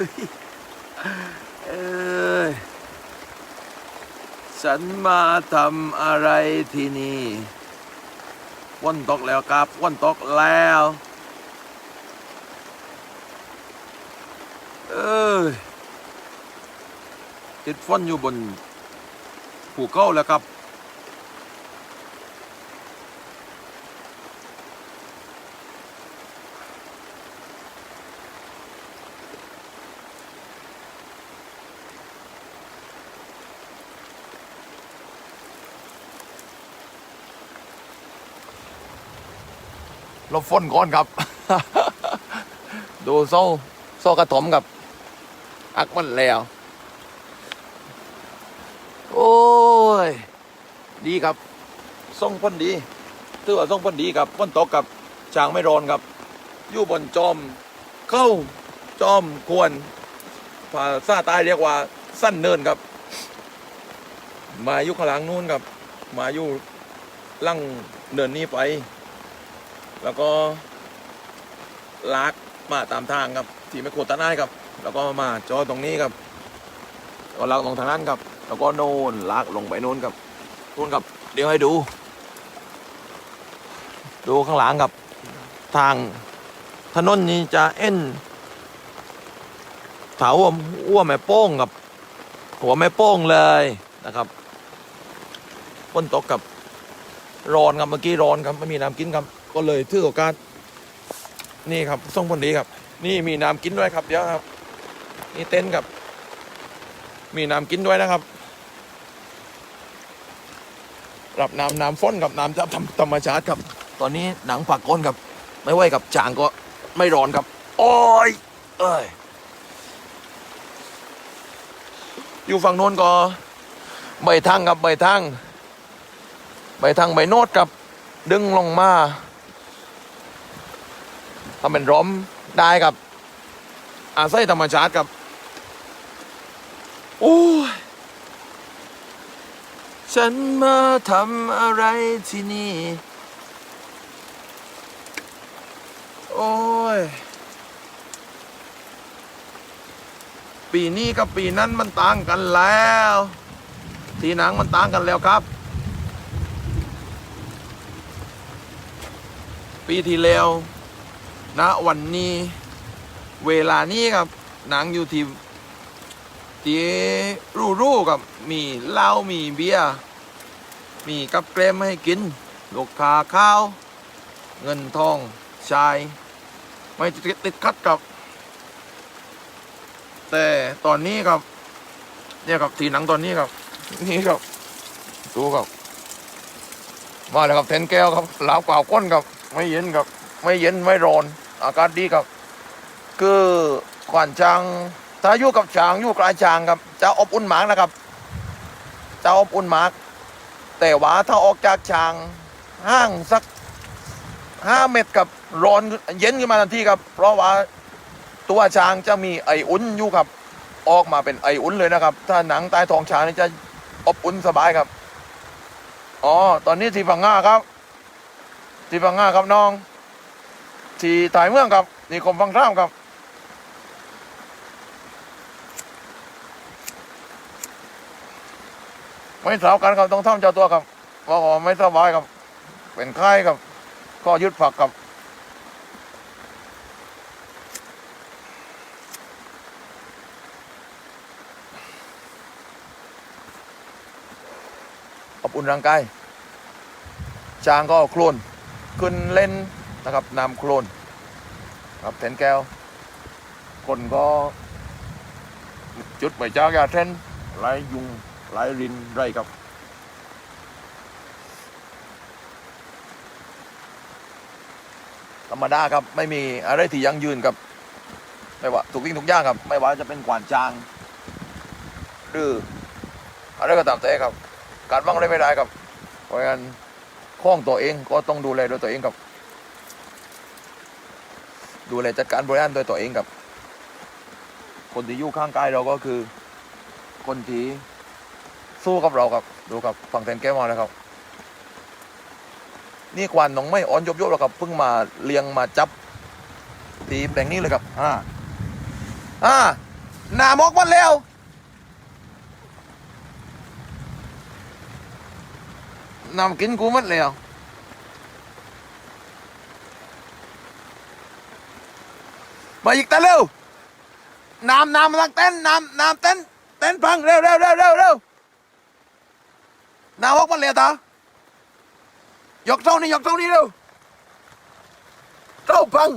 เอ้ยฉันมาทำอะไรที่นี่วันตกแล้วครับวันตกแล้ว เอ้ยติดฝนอยู่บนภูเขาแล้วครับ ลบฝนก่อนครับ ดูโซ่โซ่กระถมกับ อักมันแล้ว โอ้ย ดีครับส่งพ้นดีถือว่าส่งพ้นดีครับพ้นตกกับช้างไม่ร้อนครับ อยู่บนจอม เข้าจอมควรภาษาใต้เรียกว่า สั้นเนินครับ มาอยู่ข้างหลังนู้นครับ มาอยู่ลังเนินนี้ไป แล้วก็ลากมาตามทางครับที่ไม่โคตรนายครับ แล้วก็มาจอดตรงนี้ครับก็ลากลงทางนั้นครับ แล้วก็โน่นลากลงไปโน่นครับนู่นครับ เดี๋ยวให้ดู ดูข้างหลังครับ ทางถนนนี้จะเอ็นถาวมอ้วแม่โป้งกับ หัวแม่โป้งเลยนะครับฝนตกกับร้อนครับเมื่อกี้ร้อนครับไม่มีน้ำกินครับ ก็เลยถือโอกาสนี่ครับส่งผลดีครับ นี่มีน้ำกินด้วยครับเดี๋ยวครับ นี่เต็นท์ครับ มีน้ำกินด้วยนะครับรับน้ำน้ำฟ้นกับน้ำจากธรรมธรรมชาติครับ ตอนนี้หนังปากก้นครับ ไม่ไหวกับจางก็ไม่ร้อนครับ โอ้ยเอ้ยอยู่ฝั่งโน้นก็ใบทั้งครับใบทั้งใบทั้งใบโนดครับ ดึงลงมา ทำเป็นร่มได้ครับ อาศัยธรรมชาติครับ โอ้ย ฉันมาทำอะไรที่นี่ โอ้ย ปีนี้กับปีนั้นมันต่างกันแล้ว ทีหนังมันต่างกันแล้วครับ ปีที่แล้ว ณวันนี้เวลานี้ครับหนังอยู่ที่ที่รูรูกับมีเหล้ามีเบียร์มีกับเกรมให้กินลูกค้าข้าว เงินทองชาย ไม่ติดติดขัดกับ แต่ตอนนี้ครับ เนี่ยครับทีหนังตอนนี้ครับ นี่ครับ ดูครับ มาแล้วครับเทนแก้วครับ หลาวกว่าก้นครับ ไม่เย็นครับ ไม่เย็นไม่ร้อน อากาศดีครับ คือขวานช้างถ้าอยู่กับช้างอยู่กลายช้างครับ จะอบอุ่นมากนะครับจะอบอุ่นมาก แต่ว่าถ้าออกจากช้างห้างสักห้าเมตรกับร้อนเย็นขึ้นมาทันทีครับ เพราะว่าตัวช้างจะมีไออุ่นอยู่ครับ ออกมาเป็นไออุ่นเลยนะครับ ถ้าหนังใต้ท้องช้างนี่จะอบอุ่นสบายครับ อ๋อ ตอนนี้ที่พังงาครับ ที่พังงาครับน้อง ที่ถ่ายเมืองครับนี่คมฟังท่ามครับไม่สาวกันครับต้องท่ามเจ้าตัวครับว่าไม่สบายครับ เป็นไข้ครับ ก็ยึดฝักครับอบอุ่นร่างกายช้างก็โคลนขึ้นเล่น นะครับนำโคลนครับแทนแก้ว คนก็จุดไปจ้ากยาเทนไล่ยุงไล่รินไรครับธรรมดาครับไม่มีอะไรที่ยั่งยืนครับไม่ว่าทุกสิ่งทุกอย่างครับ ไม่ว่าจะเป็นกวานจาง หรืออะไรก็ตามแต่ครับ การว่างอะไรไม่ได้ครับเพราะฉะนั้นข้องตัวเองก็ต้องดูแลโดยตัวเองครับ ดูแลจัดการบริหารโดยตัวเองครับ คนที่อยู่ข้างกายเราก็คือ คนที่สู้กับเราครับ ดูครับฝั่งแทนแก้วมาแล้วครับ นี่กวานน้องไม่อ่อนยบยบแล้วครับเพิ่งมาเลี้ยงมาจับตีแปลงนี้เลยครับอ่าอ่าหน้ามกมันแล้วน้ำกินกูมันแล้ว มาอีกตาเร็วน้ำน้ำมาทางเต้นน้ำน้ำเต้นเต้นพังเร็วเร็วเร็วเร็วเร็วน้ำมอกมันแล้วตายกเท่านี้ยกเท่านี้เร็วเท่าพัง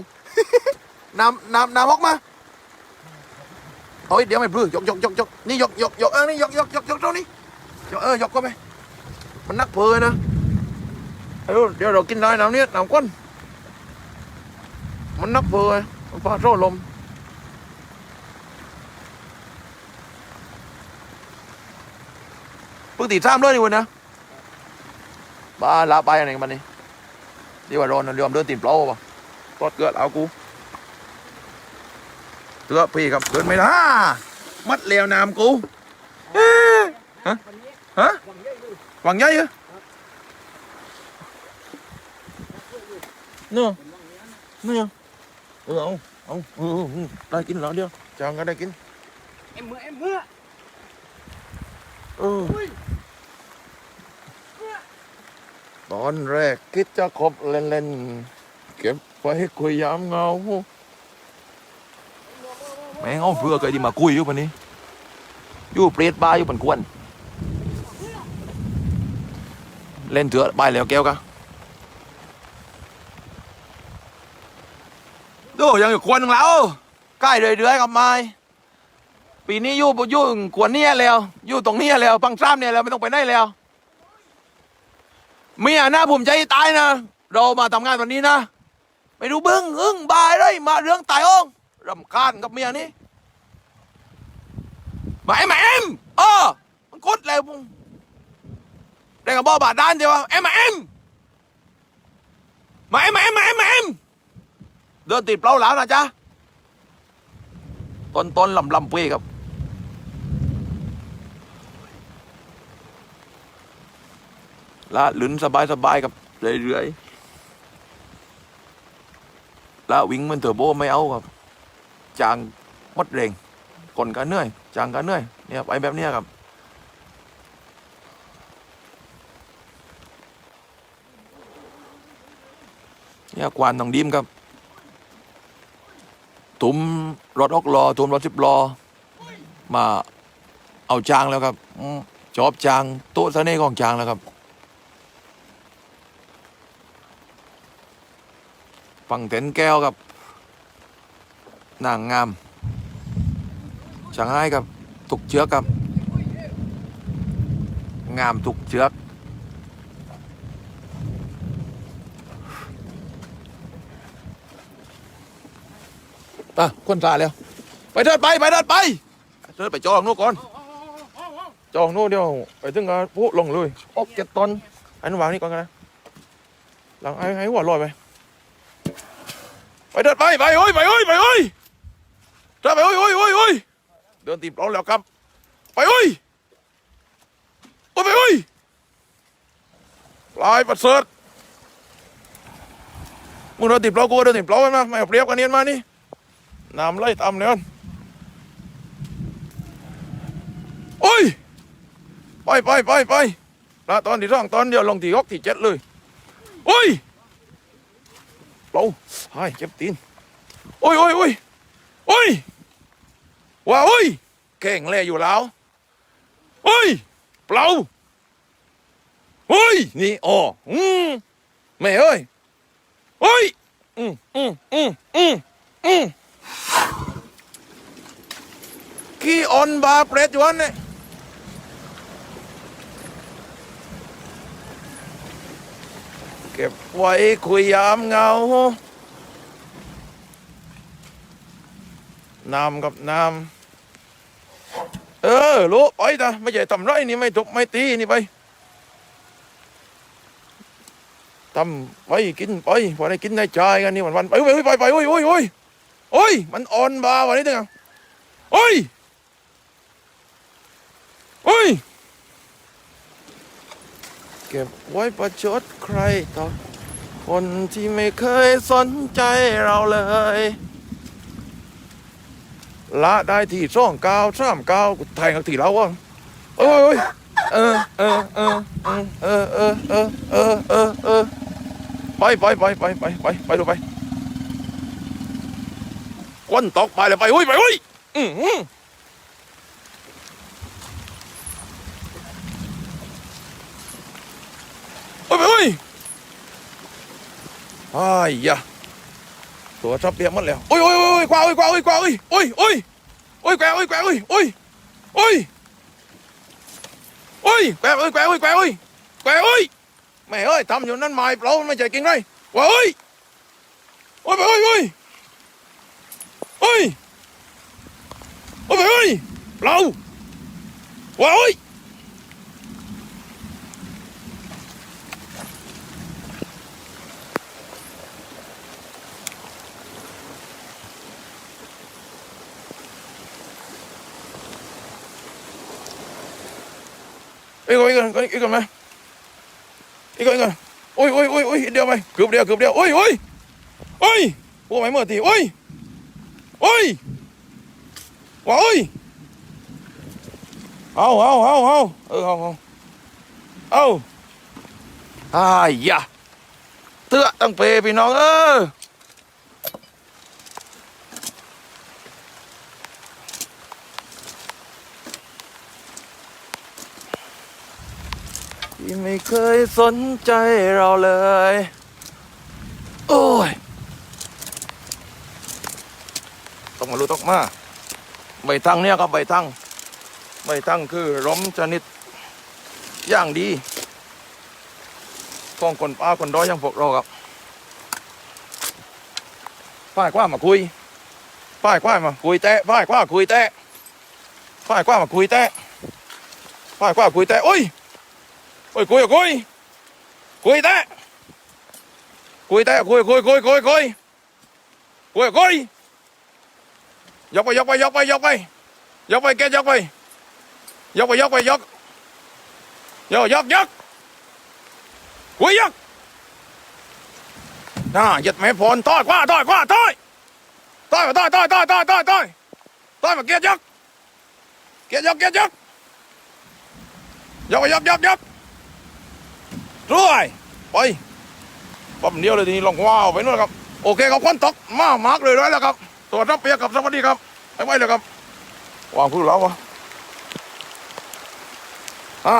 น้ำน้ำน้ำมอกมาโอ้ยเดี๋ยวไม่พลื้ยกยกยกยกนี่ยกยกยกเออนี่ยกยกยกยกเท่านี้ยกเออยกก็ไปมันนักเพลนะเออเดี๋ยวเรากินได้น้ำเนี้ยน้ำก้นมันนักเพลมัน พาโซ่ลมเพิ่งตีสามเลยนี่วันนะบ้าลาไปอะไรกันมันนี่ดีกว่าโดนเรือมเดินตีนเปล่าป่ะตอดเกลือเอากูเตือพี่ครับเกินไม่ได้มัดเลวน้ำกูเอ๊ะฮะฮะหวังใหญ่เหรอนาะเนี่ย เออเอาเอาเออเออเออได้กินแล้วเดียวจางก็ได้กิน em mưa em mưa เออตอนแรกคิดจะคบเล่นๆเก็บไว้คุยยามเงาแม่งเอาเพื่อเคยที่มาคุยอยู่ปะนี้อยู่เปรตบาอยู่ปันกวน เล่นเถือะบายแล้วแก้วกะ ดูยังอยู่ควนหนึ่งแล้วใกล้เรื่อยๆกับไม้ปีนี้ยู่ยู่ขวนเนี้ยแล้วยู่ตรงเนี้ยแล้วปังซ้ำเนี่ยแล้วไม่ต้องไปไหนแล้วเมียนะผมใจตายนะเรามาทำงานวันนี้นะไม่ดูบึ้งอึ้งบายเลยมาเรื่องตายองรำคาญกับเมียนี่มาเอ็มมาเอ็มเออมั เดินติดเปล่าหลาวนะจ๊ะต้นต้นลำลำเป้ครับ ละหลุนสบายสบายกับเรื่อยๆละวิ่งมันเถอโบไม่เอาครับ จางมดเร่งก่นกันเหนื่อย จางกันเหนื่อยเนี่ยไปแบบเนี้ยครับเนี่ยกวานน้องดิ้มครับ ตุมรถอกลอตุมรถสิบลอมาเอาจางแล้วครับจอบจางโต๊ะเสน่ห์ของจางแล้วครับฝั่งเต็นแก้วครับนางงามช่างให้ครับ ตุกเชือกครับ งามตุกเชือก ไปคนตาแล้ว ไปเถิดไปไปเถิดไปเถิดไปจองนู่นก่อน จองนู่นเดียวไปถึงก็พูดลงเลยออกเจ็ดตอนอันวางนี่ก่อนกันนะหลังไอ้ไอ้หัวลอยไปไปเถิดไปไปโอ้ยไปโอ้ยไปโอ้ยเถิดไปโอ้ยโอ้ยโอ้ยโอ้ยเดินตีบเราแล้วครับไปโอ้ยโอ้ยไปโอ้ยลายประเสริฐมึงเดินตีบเรากูเดินตีบเราไปมาไม่เอาเปรียบกันเนียนมานี่ น้ำไล่ตามเลยมันโอ้ยไปไปไปไปละตอนที่สองตอนเดียวลงที่หกที่เจ็ดเลยโอ้ยเราหายเจ็บตีนโอ้ยโอ้ยโอ้ยโอ้ยว้าโอ้ยเก่งเลยอยู่แล้วโอ้ยเปล่าโอ้ยนี่อ๋ออืมแม่เอ้ยโอ้ยอืมอืมอืมอืมอืม ขี้อ่อนบาเปรตอยู่อันเนี่ยเก็บไว้คุยยามเงา น้ำกับน้ำเออรู้ไปตาไม่ใช่ทำไรนี่ไม่ถูกไม่ตีนี่ไปทำไปกินไปพอได้กินได้ใจกันนี่วันวันไปไปไปไปโอ้ยโอ้ยโอ้ยโอ้ยมันอ่อนบาวันนี้ตึงอะโอ้ย โอ้ย เก็บไว้ประชดใครต่อ คนที่ไม่เคยสนใจเราเลย ละได้ที่ช่องเก้าสามเก้าไทยกับที่เราอะโอ้ยเออเออเออเออเออเออเออเออเออเออไปไปไปไปไปไปไปดูไปควันตกไปเลยไปอุ้ยไปอุ้ยอือหือโอ้ยไปอุ้ย อ้ายยะตัวชอบเปียกหมดแล้วโอ้ยโอ้ยโอ้ยกว่าโอ้ยกว่าโอ้ยกว่าโอ้ยโอ้ยโอ้ยโอ้ยแกโอ้ยแกโอ้ยโอ้ยโอ้ยโอ้ยแกโอ้ยแกโอ้ยแกโอ้ยแกโอ้ยแม่เอ้ยทำอยู่นั่นไม่เปล่าไม่ใช่กินไรว่าโอ้ยโอ้ยไปโอ้ยโอ้ยโอ้ยโอ้ยไปโอ้ยเปล่าว่าโอ้ย 이거 이거 이거 말 이거 이거 오이 오이 오이 오이 이리 와봐 급려 급려 오이 오이 오이 오 많이 먹었디 오이 오이 와 오이 아우 아우 아우 아우 아우 아우 아우 아야 뜨아 땅 베비 너 ที่ไม่เคยสนใจเราเลย โอ้ย ต้องมารู้ต้องมาใบทั้งเนี่ยครับใบทั้งใบทั้งคือล้มชนิดอย่างดีของคนป้าคนด้อยอย่างพวกเราครับป้ายกว่ามาคุยป้ายกว่ามาคุยแตะป้ายกว่าคุยแตะป้ายกว่ามาคุยแตะป้ายกว่าคุยแตะโอ้ย Ôi cối à cối Cối ta. Cối ta cối cối cối cối cối Cối à cối dọc vào dọc vào dọc vào dọc vào dọc vào kia dọc vào dọc vào dọc vào dọc dọc dọc dốc. Cối dốc. Nà giật mẹ phồn Thôi, qua thôi qua, thôi. Thôi mà thôi thôi thôi thôi thôi thôi. Thôi mà kia dọc Kia dọc kia dọc Dốc dọc dọc dốc dốc. รวยไปปั๊มเดียวเลยทีนี้ลองว้าวไปนู่นครับ โอเคครับควันตกมามาร์กเลยร้อยแล้วครับตรวจรับเปียกับสวัสดีครับไปไว้เลยครับวางผู้แล้ววะอ่า